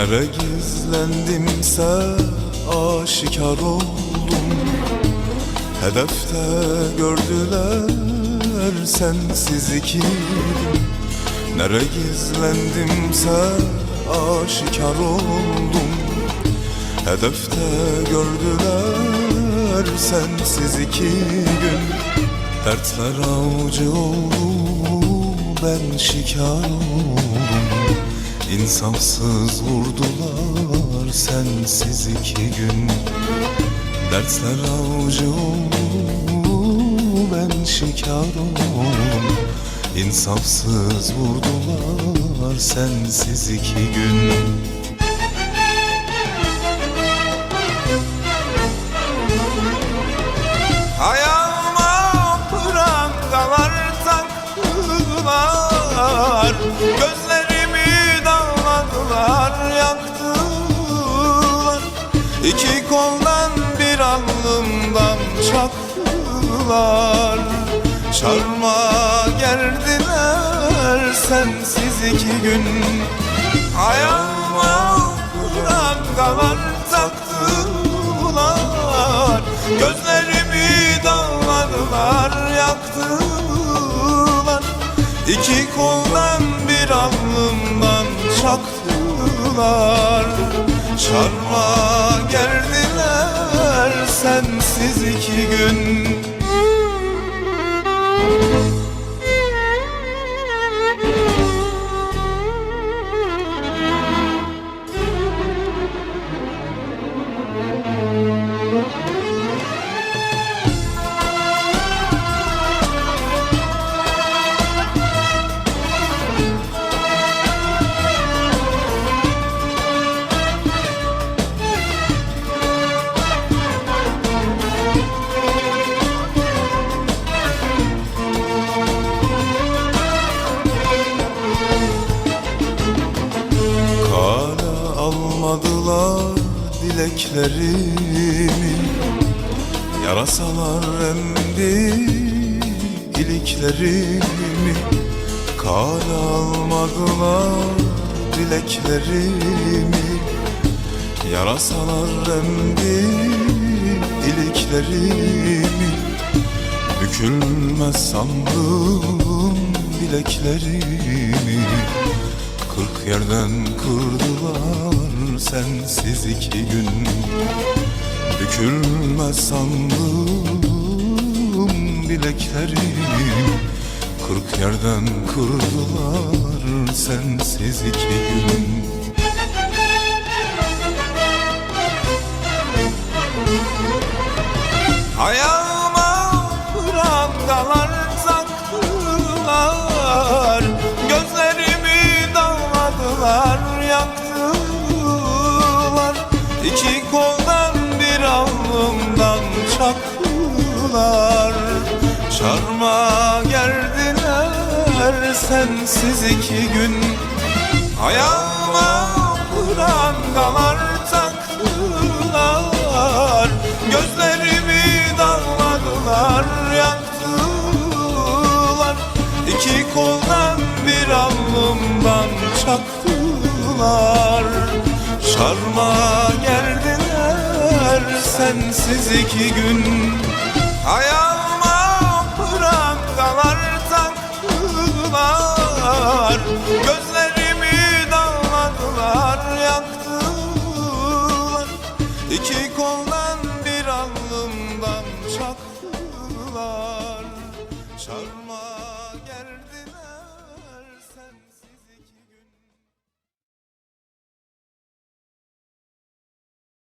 Nere gizlendimse aşikar oldum. Hedefte gördüler sensiz ikidim Nere gizlendimse aşikar oldum. Hedefte gördüler sensiz iki gün Dertler avcı oldu ben şikar oldum İnsafsız vurdular sensiz iki gün. Dertler avcı oldu ben şikar oldum. İnsafsız vurdular sensiz iki gün. Ayağıma prangalar taktılar. Gözlerimi İki koldan bir alnımdan çaktılar Çarma gerdiler sensiz iki gün. Ayağıma prangalar taktılar. Gözlerimi dağladılar, yaktılar. İki koldan bir alnımdan çaktılar Çarma sensiz iki gün dileklerimi Yarasalar emdi iliklerimi Kale almadılar dileklerimi Yarasalar emdi iliklerimi Bükülmez sandım bileklerimi Kırk yerden kırdılar sensiz iki gün. Bükülmez sandım bileklerim. Kırk yerden kırdılar sensiz iki gün. Ayağıma prangalar taktılar Çarma gerdiler sensiz iki gün. Ayağıma prangalar taktılar. Gözlerimi dağladılar, yaktılar. İki koldan bir alnımdan çaktılar. Şarma gerdiler sensiz iki gün. Ayağıma Gözlerimi dağladılar, yaktılar. İki koldan bir alnımdan çaktılar. Çarmıha